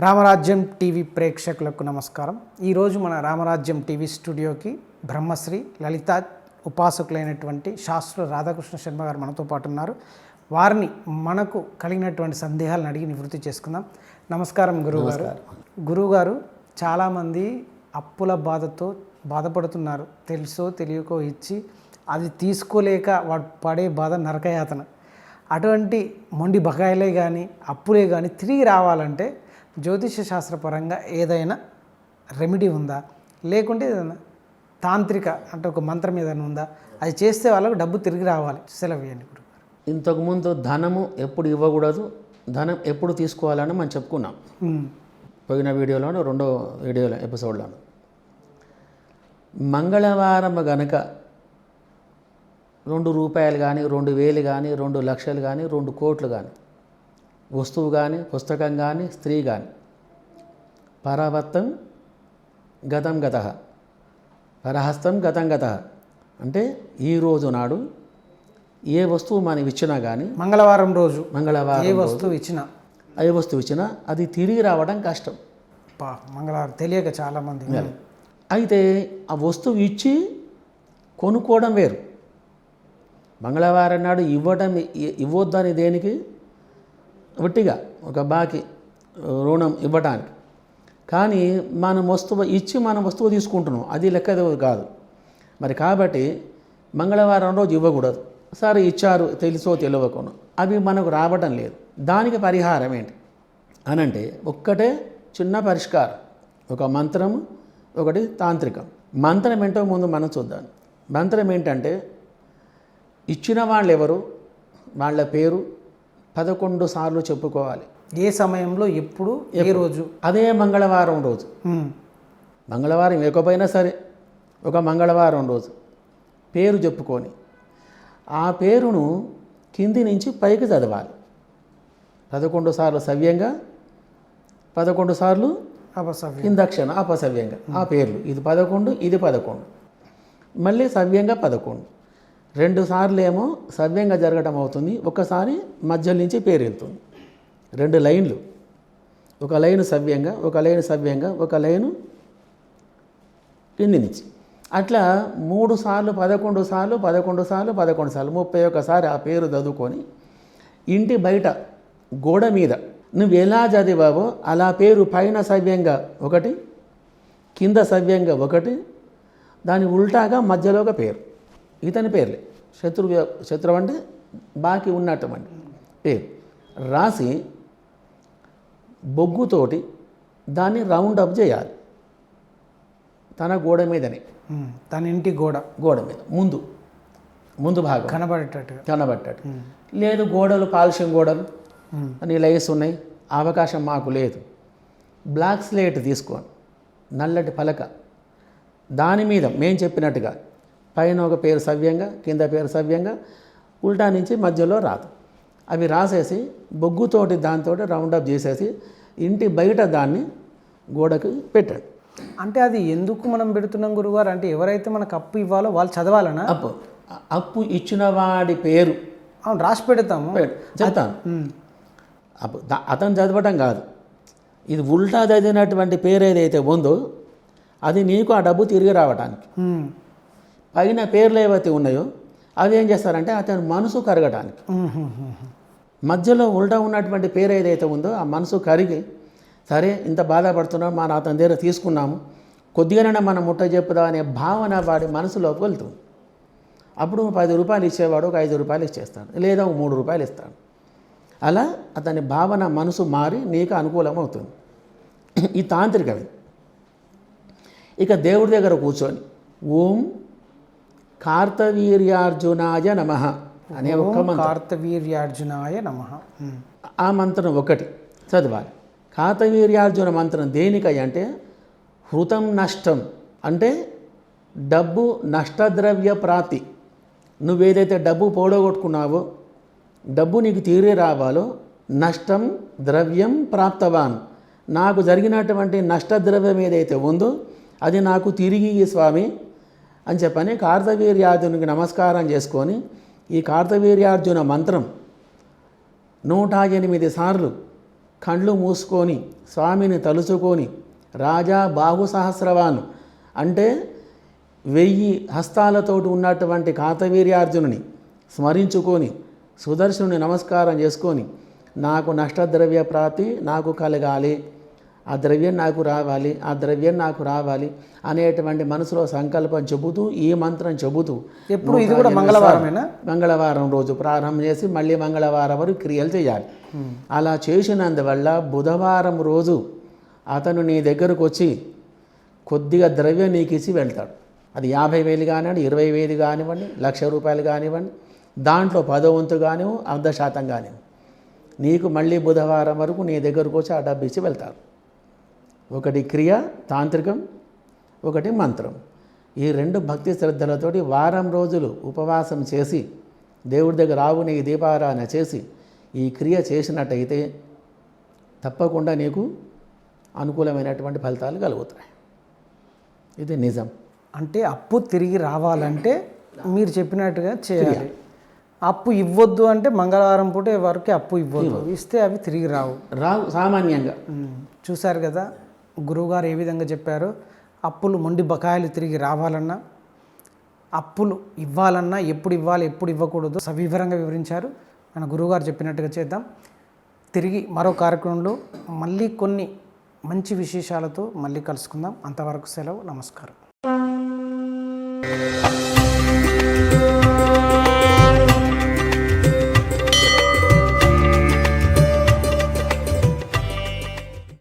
రామరాజ్యం TV ప్రేక్షకులకు నమస్కారం. ఈరోజు మన రామరాజ్యం టీవీ స్టూడియోకి బ్రహ్మశ్రీ లలిత ఉపాసకులైనటువంటి శాస్త్ర రాధాకృష్ణ శర్మ గారు మనతో పాటు ఉన్నారు. వారిని మనకు కలిగినటువంటి సందేహాలను అడిగి నివృత్తి చేసుకుందాం. నమస్కారం గురువుగారు. గురువుగారు చాలామంది అప్పుల బాధతో బాధపడుతున్నారు. తెలుసో తెలియకో ఇచ్చి అది తీసుకోలేక వాడు పడే బాధ నరకయాతన. అటువంటి మొండి బకాయిలే కానీ అప్పులే కానీ తిరిగి రావాలంటే జ్యోతిష శాస్త్రపరంగా ఏదైనా రెమెడీ ఉందా? లేకుంటే ఏదైనా తాంత్రిక అంటే ఒక మంత్రం ఏదైనా ఉందా? అది చేస్తే వాళ్ళకు డబ్బు తిరిగి రావాలి. సెలవు ఇవ్వండి గురుగారు. ఇంతకుముందు ధనము ఎప్పుడు ఇవ్వకూడదు ధనం ఎప్పుడు తీసుకోవాలని మనం చెప్పుకున్నాం. పోయిన వీడియోలోను రెండో వీడియోలో ఎపిసోడ్లోను. మంగళవారం గనక రెండు రూపాయలు కానీ రెండు వేలు కానీ రెండు లక్షలు కానీ రెండు కోట్లు కానీ వస్తువు కానీ పుస్తకం కానీ స్త్రీ కానీ పరవత్తం గతం గత పరహస్తం గతం గత. అంటే ఈ రోజు నాడు ఏ వస్తువు మనం ఇచ్చినా కానీ మంగళవారం రోజు మంగళవారం ఏ వస్తువు ఇచ్చినా. ఏ వస్తువు ఇచ్చినా అది తిరిగి రావడం కష్టం. మంగళవారం తెలియక చాలామంది అయితే ఆ వస్తువు ఇచ్చి కొనుక్కోవడం వేరు. మంగళవారం నాడు ఇవ్వడం ఇవ్వొద్దని దేనికి? ఒట్టిగా ఒక బాకి రుణం ఇవ్వడానికి కానీ మనం వస్తువు ఇచ్చి మనం వస్తువు తీసుకుంటున్నాం. అది లెక్క కాదు. మరి కాబట్టి మంగళవారం రోజు ఇవ్వకూడదు. సరే ఇచ్చారు తెలుసో తెలియకుండా అవి మనకు రావడం లేదు. దానికి పరిహారం ఏంటి? అనంటే ఒక్కటే చిన్న పరిష్కారం. ఒక మంత్రము ఒకటి తాంత్రికం. మంత్రం ఏంటో ముందు మనం చూద్దాం. మంత్రం ఏంటంటే ఇచ్చిన వాళ్ళు ఎవరు వాళ్ళ పేరు పదకొండు సార్లు చెప్పుకోవాలి. ఏ సమయంలో ఎప్పుడు ఏ రోజు? అదే మంగళవారం రోజు. మంగళవారం ఎకపోయినా సరే ఒక మంగళవారం రోజు. పేరు చెప్పుకొని. ఆ పేరును కింది నుంచి పైకి చదవాలి. పదకొండు సార్లు సవ్యంగా పదకొండు సార్లు అపసవ్యం కింద అపసవ్యంగా. ఆ పేర్లు. ఇది పదకొండు ఇది పదకొండు. మళ్ళీ సవ్యంగా పదకొండు. రెండు సార్లు ఏమో సవ్యంగా జరగడం అవుతుంది. ఒకసారి మధ్యలో నుంచి పేరు వెళ్తుంది. రెండు లైన్లు. ఒక లైన్ సవ్యంగా ఒక లైన్ సవ్యంగా ఒక లైను కింది నుంచి. అట్లా మూడు సార్లు పదకొండు సార్లు పదకొండు సార్లు పదకొండు సార్లు ముప్పై ఒకసారి ఆ పేరు చదువుకొని ఇంటి బయట గోడ మీద నువ్వు ఎలా చదివావో అలా పేరు పైన సవ్యంగా ఒకటి కింద సవ్యంగా ఒకటి దాని ఉల్టాగా మధ్యలో ఒక పేరు. ఇతని పేర్లే. శత్రువు శత్రువు అంటే బాకీ ఉన్నటువంటి పేరు. రాసి బొగ్గుతోటి దాన్ని రౌండ్ అప్ చేయాలి. తన గోడ మీదనే. తన ఇంటి గోడ. గోడ మీద. ముందు. ముందు భాగం. కనబడేటట్టుగా. కనబడ్డట్టు లేదు గోడలు కాల్షియం గోడలు. అని లైస్ ఉన్నాయి. అవకాశం మాకు లేదు. బ్లాక్ స్లేట్ తీసుకోండి. నల్లటి పలక. దాని మీద మేము చెప్పినట్టుగా పైన ఒక పేరు సవ్యంగా కింద పేరు సవ్యంగా ఉల్టా నుంచి మధ్యలో రాదు. అవి రాసేసి బొగ్గుతోటి దాంతో రౌండప్ చేసేసి ఇంటి బయట దాన్ని గోడకు పెట్టండి. అంటే అది ఎందుకు మనం పెడుతున్నాం గురుగారు అంటే ఎవరైతే మనకు అప్పు ఇవ్వాలో వాళ్ళు చదవాలనా? అప్పు. అప్పు ఇచ్చిన వాడి పేరు. అవును రాసి పెడతాము. చెప్తాను. అతను చదవటం కాదు. ఇది ఉల్టా చదివినటువంటి పేరు ఏదైతే ఉందో అది నీకు ఆ డబ్బు తిరిగి రావడానికి పైన పేర్లు ఏవైతే ఉన్నాయో అవి ఏం చేస్తారంటే అతని మనసు కరగటానికి. మధ్యలో ఉల్టా ఉన్నటువంటి పేరు ఏదైతే ఉందో ఆ మనసు కరిగి సరే ఇంత బాధపడుతున్నాం మన అతని దగ్గర తీసుకున్నాము కొద్దిగానైనా మనం ముట్ట చెప్పుదా అనే భావన వాడి మనసులోకి వెళ్తుంది. అప్పుడు పది రూపాయలు ఇచ్చేవాడు ఒక ఐదు రూపాయలు ఇచ్చేస్తాడు లేదా ఒక మూడు రూపాయలు ఇస్తాడు. అలా అతని భావన మనసు మారి నీకు అనుకూలం అవుతుంది ఈ తాంత్రికవి ఇక దేవుడి దగ్గర కూర్చొని ఓం కార్తవీర్యార్జునాయ నమ అనే ఒక్క మంత్రం. కార్తవీర్యార్జునాయ నమ. ఆ మంత్రం ఒకటి చదవాలి. కాతవీర్యార్జున మంత్రం దేనికై అంటే హృతం నష్టం అంటే డబ్బు నష్టద్రవ్య ప్రాప్తి నువ్వేదైతే డబ్బు పోడగొట్టుకున్నావో డబ్బు నీకు తీరే రావాలో నష్టం ద్రవ్యం ప్రాప్తవాన్. నాకు జరిగినటువంటి నష్టద్రవ్యం ఏదైతే ఉందో అది నాకు తిరిగి ఈ స్వామి అని చెప్పని కార్తవీర్యార్జునికి నమస్కారం చేసుకొని ఈ కార్తవీర్యార్జున మంత్రం నూట ఎనిమిది సార్లు కండ్లు మూసుకొని స్వామిని తలుచుకొని రాజా బాహు సహస్రవాను అంటే వెయ్యి హస్తాలతోటి ఉన్నటువంటి కార్తవీర్యార్జునుని స్మరించుకొని సుదర్శనుని నమస్కారం చేసుకొని నాకు నష్టద్రవ్య ప్రాప్తి నాకు కలగాలి. ఆ ద్రవ్యం నాకు రావాలి ఆ ద్రవ్యం నాకు రావాలి అనేటువంటి మనసులో సంకల్పం చెబుతూ ఈ మంత్రం చెబుతూ ఎప్పుడు ఇది కూడా మంగళవారమేనా? మంగళవారం రోజు ప్రారంభం చేసి మళ్ళీ మంగళవారం వరకు క్రియలు చేయాలి. అలా చేసినందువల్ల బుధవారం రోజు అతను నీ దగ్గరకు వచ్చి కొద్దిగా ద్రవ్యం నీకు ఇచ్చి వెళ్తాడు. అది యాభై వేలు కానివ్వండి ఇరవై వేలు కానివ్వండి లక్ష రూపాయలు కానివ్వండి దాంట్లో పదో వంతు కానివ్వు అర్ధ శాతం కానివ్వు నీకు మళ్ళీ బుధవారం వరకు నీ దగ్గరకు వచ్చి ఆ డబ్బు ఇచ్చి వెళ్తారు. ఒకటి క్రియ తాంత్రికం ఒకటి మంత్రం. ఈ రెండు భక్తి శ్రద్ధలతోటి వారం రోజులు ఉపవాసం చేసి దేవుడి దగ్గర ఆవుని దీపారాధన చేసి ఈ క్రియ చేసినట్టయితే తప్పకుండా నీకు అనుకూలమైనటువంటి ఫలితాలు కలుగుతాయి. ఇది నిజం. అంటే అప్పు తిరిగి రావాలంటే మీరు చెప్పినట్టుగా చేయాలి. అప్పు ఇవ్వద్దు అంటే మంగళవారం పూట వరకు అప్పు ఇవ్వద్దు. ఇస్తే అవి తిరిగి రావు. రావు సామాన్యంగా. చూశారు కదా గురువుగారు ఏ విధంగా చెప్పారు? అప్పులు మొండి బకాయిలు తిరిగి రావాలన్నా అప్పులు ఇవ్వాలన్నా ఎప్పుడు ఇవ్వాలి ఎప్పుడు ఇవ్వకూడదు సవివరంగా వివరించారు. మన గురువుగారు చెప్పినట్టుగా చేద్దాం. తిరిగి మరో కార్యక్రమంలో మళ్ళీ కొన్ని మంచి విశేషాలతో మళ్ళీ కలుసుకుందాం. అంతవరకు సెలవు నమస్కారం.